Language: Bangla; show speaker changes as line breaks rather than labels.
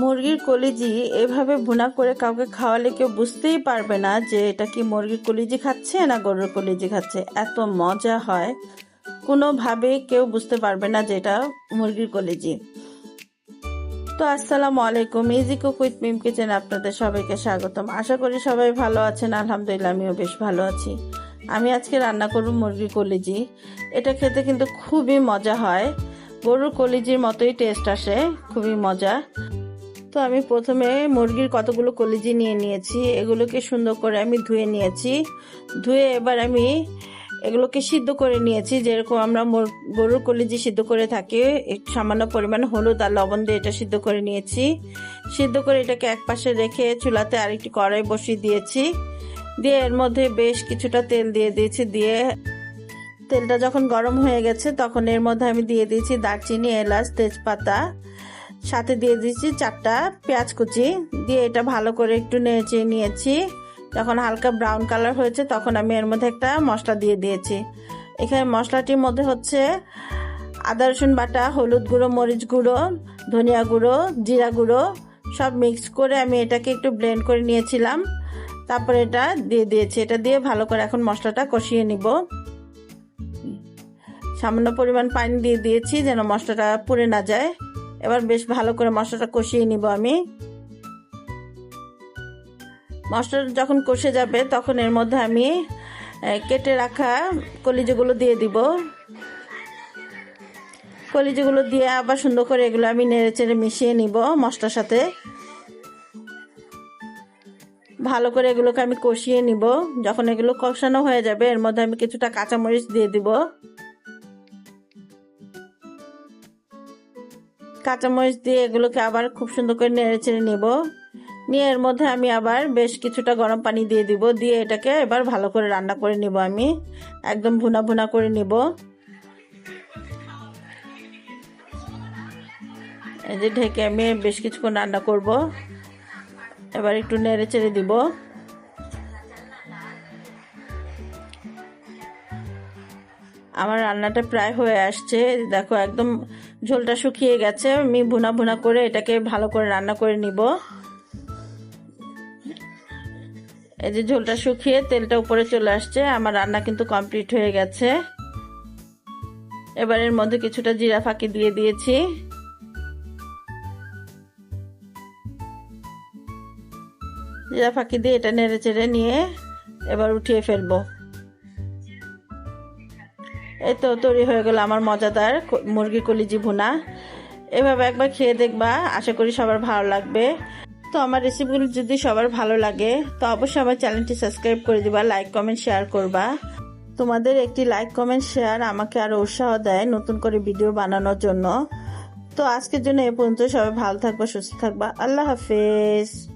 মুরগির কলিজি এভাবে ভুনা করে কাউকে খাওয়ালে কেউ বুঝতেই পারবে না যে এটা কি মুরগির কলিজি খাচ্ছে না গরুর কলিজি খাচ্ছে। এত মজা হয়। কোনোভাবে কেউ বুঝতে পারবে না যে এটা মুরগির কলিজি। তো আসসালামু আলাইকুম easy cook with Mim kitchen আপনাদের সবাইকে স্বাগতম। আশা করি সবাই ভালো আছেন, আলহামদুলিল্লাহ আমিও বেশ ভালো আছি। আমি আজকে রান্না করব মুরগির কলিজি। এটা খেতে কিন্তু খুবই মজা হয়। গরুর কলিজির মতোই টেস্ট আসে, খুবই মজা। তো আমি প্রথমে মুরগির কতগুলো কলিজি নিয়ে নিয়েছি, এগুলোকে সুন্দর করে আমি ধুয়ে নিয়েছি। ধুয়ে এবার আমি এগুলোকে সিদ্ধ করে নিয়েছি, যেরকম আমরা মুর- গরুর কলিজি সিদ্ধ করে থাকি সামান্য পরিমাণ হলুদ আর লবণ দিয়ে এটা সিদ্ধ করে নিয়েছি। সিদ্ধ করে এটাকে এক পাশে রেখে চুলাতে আরেকটি কড়াই বসিয়ে দিয়েছি। দিয়ে এর মধ্যে বেশ কিছুটা তেল দিয়ে দিয়েছি, দিয়ে তেলটা যখন গরম হয়ে গেছে তখন এর মধ্যে আমি দিয়ে দিয়েছি দারচিনি, এলাচ, তেজপাতা। সাথে দিয়ে দিয়েছি চারটা পেঁয়াজ কুচি। দিয়ে এটা ভালো করে একটু নেড়ে নিয়েছি। যখন হালকা ব্রাউন কালার হয়েছে, তখন আমি এর মধ্যে একটা মশলা দিয়ে দিয়েছি। এখানে মশলাটির মধ্যে হচ্ছে আদা, রসুন বাটা, হলুদ গুঁড়ো, মরিচ গুঁড়ো, ধনিয়া গুঁড়ো, জিরা গুঁড়ো, সব মিক্স করে আমি এটাকে একটু ব্লেন্ড করে নিয়েছিলাম। তারপর এটা দিয়ে দিয়েছি। এটা দিয়ে ভালো করে এখন মশলাটা কষিয়ে নিব। সামান্য পরিমাণ পানি দিয়ে দিয়েছি যেন মশলাটা পুড়ে না যায়। এবার বেশ ভালো করে মশলাটা কষিয়ে নিব আমি। মশলাটা যখন কষে যাবে, তখন এর মধ্যে আমি কেটে রাখা কলিজিগুলো দিয়ে দিব। কলিজিগুলো দিয়ে আবার সুন্দর করে এগুলো আমি নেড়ে চেড়ে মিশিয়ে নিব মশলার সাথে। ভালো করে এগুলোকে আমি কষিয়ে নিব। যখন এগুলো কষানো হয়ে যাবে, এর মধ্যে আমি কিছুটা কাঁচামরিচ দিয়ে দিব। কাঁচামরিচ দিয়ে এগুলোকে আবার খুব সুন্দর করে নেড়ে চেড়ে নেব। নিয়ে এর মধ্যে আমি আবার বেশ কিছুটা গরম পানি দিয়ে দিব। দিয়ে এটাকে এবার ভালো করে রান্না করে নিব আমি। একদম ভুনা ভুনা করে নিব। এই যে ঢেকে আমি বেশ কিছুক্ষণ রান্না করব। এবার একটু নেড়ে চেড়ে দিব। আমার রান্নাটা প্রায় হয়ে আসছে। দেখো, একদম ঝোলটা শুকিয়ে গেছে। আমি ভুনা ভুনা করে এটাকে ভালো করে রান্না করে নিব। এই যে ঝোলটা শুকিয়ে তেলটা উপরে চলে আসছে। আমার রান্না কিন্তু কমপ্লিট হয়ে গেছে। এবার এর মধ্যে কিছুটা জিরা ফাঁকি দিয়ে দিয়েছি। জিরা ফাঁকি দিয়ে এটা নেড়ে চেড়ে নিয়ে এবার উঠিয়ে ফেলব। এই তো তৈরি হয়ে গেল আমার মজাদার মুরগি কলিজি ভুনা। এভাবে একবার খেয়ে দেখবা, আশা করি সবার ভালো লাগবে। তো আমার রেসিপিগুলো যদি সবার ভালো লাগে, তো অবশ্যই আমার চ্যানেলটি সাবস্ক্রাইব করে দিবা লাইক কমেন্ট শেয়ার করবা। তোমাদের একটি লাইক কমেন্ট শেয়ার আমাকে আরও উৎসাহ দেয় নতুন করে ভিডিও বানানোর জন্য। তো আজকের জন্য এ পর্যন্ত সবাই ভালো থাকবা, সুস্থ থাকবা। আল্লাহ হাফেজ।